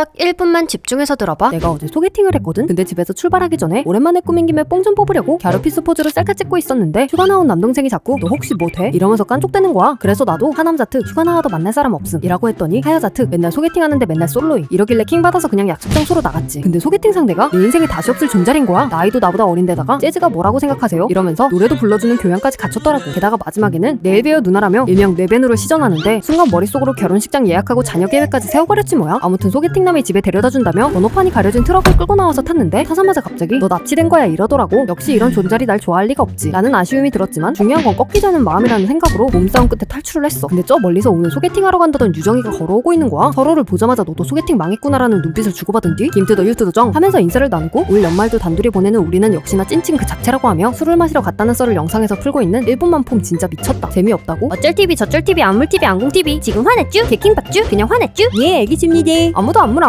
딱 1분만 집중해서 들어봐. 내가 어제 소개팅을 했거든? 근데 집에서 출발하기 전에 오랜만에 꾸민 김에 뽕 좀 뽑으려고 갸루피스 포즈로 셀카 찍고 있었는데 휴가 나온 남동생이 자꾸 너 혹시 뭐 돼? 이러면서 깐족대는 거야 그래서 나도 하남자 특 휴가 나와도 만날 사람 없음 이라고 했더니 하여자 특 맨날 소개팅 하는데 맨날 솔로임 이러길래 킹 받아서 그냥 약속 장소로 나갔지 근데 소개팅 상대가 내 인생에 다시 없을 존잘인 거야 나이도 나보다 어린데다가 재즈가 뭐라고 생각하세요? 이러면서 노래도 불러주는 교양까지 갖췄더라고 게다가 마지막에는 내일 배우 누나라며 일명 뇌벤으로 시전하는데 순간 머릿속으로 결혼식장 예약하고 자녀 계획까지 세워버렸지 뭐야 아무튼 소개팅 남이 집에 데려다 준다며 번호판이 가려진 트럭을 끌고 나와서 탔는데 타자마자 갑자기 너 납치된 거야 이러더라고. 역시 이런 존잘이 날 좋아할 리가 없지. 나는 아쉬움이 들었지만 중요한 건 꺾이자는 마음이라는 생각으로 몸싸움 끝에 탈출을 했어. 근데 저 멀리서 오늘 소개팅하러 간다던 유정이가 걸어오고 있는 거야. 서로를 보자마자 너도 소개팅 망했구나라는 눈빛을 주고받은 뒤 김트더 유트더 정. 하면서 인사를 나누고 올 연말도 단둘이 보내는 우리는 역시나 찐친 그 자체라고 하며 술을 마시러 갔다는 썰을 영상에서 풀고 있는 1분만 폼 진짜 미쳤다. 재미없다고? 어쩔 TV 저쩔 TV 안물 TV 안공 TV 지금 화냈쥬? 개킹 받쥬? 그냥 화냈쥬? 예 애기집니다. 아무도 안